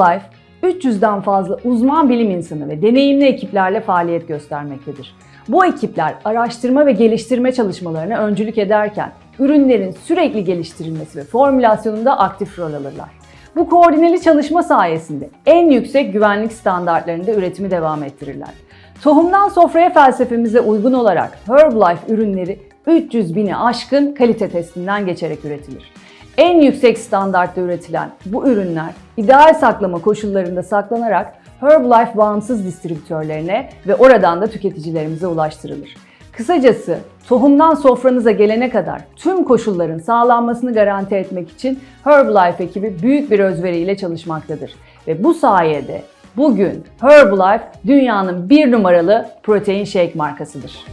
Herbalife 300'den fazla uzman bilim insanı ve deneyimli ekiplerle faaliyet göstermektedir. Bu ekipler araştırma ve geliştirme çalışmalarına öncülük ederken ürünlerin sürekli geliştirilmesi ve formülasyonunda aktif rol alırlar. Bu koordineli çalışma sayesinde en yüksek güvenlik standartlarında üretimi devam ettirirler. Tohumdan sofraya felsefemize uygun olarak Herbalife ürünleri 300 bini aşkın kalite testinden geçerek üretilir. En yüksek standartta üretilen bu ürünler ideal saklama koşullarında saklanarak Herbalife bağımsız distribütörlerine ve oradan da tüketicilerimize ulaştırılır. Kısacası tohumdan sofranıza gelene kadar tüm koşulların sağlanmasını garanti etmek için Herbalife ekibi büyük bir özveriyle çalışmaktadır. Ve bu sayede bugün Herbalife dünyanın bir numaralı protein shake markasıdır.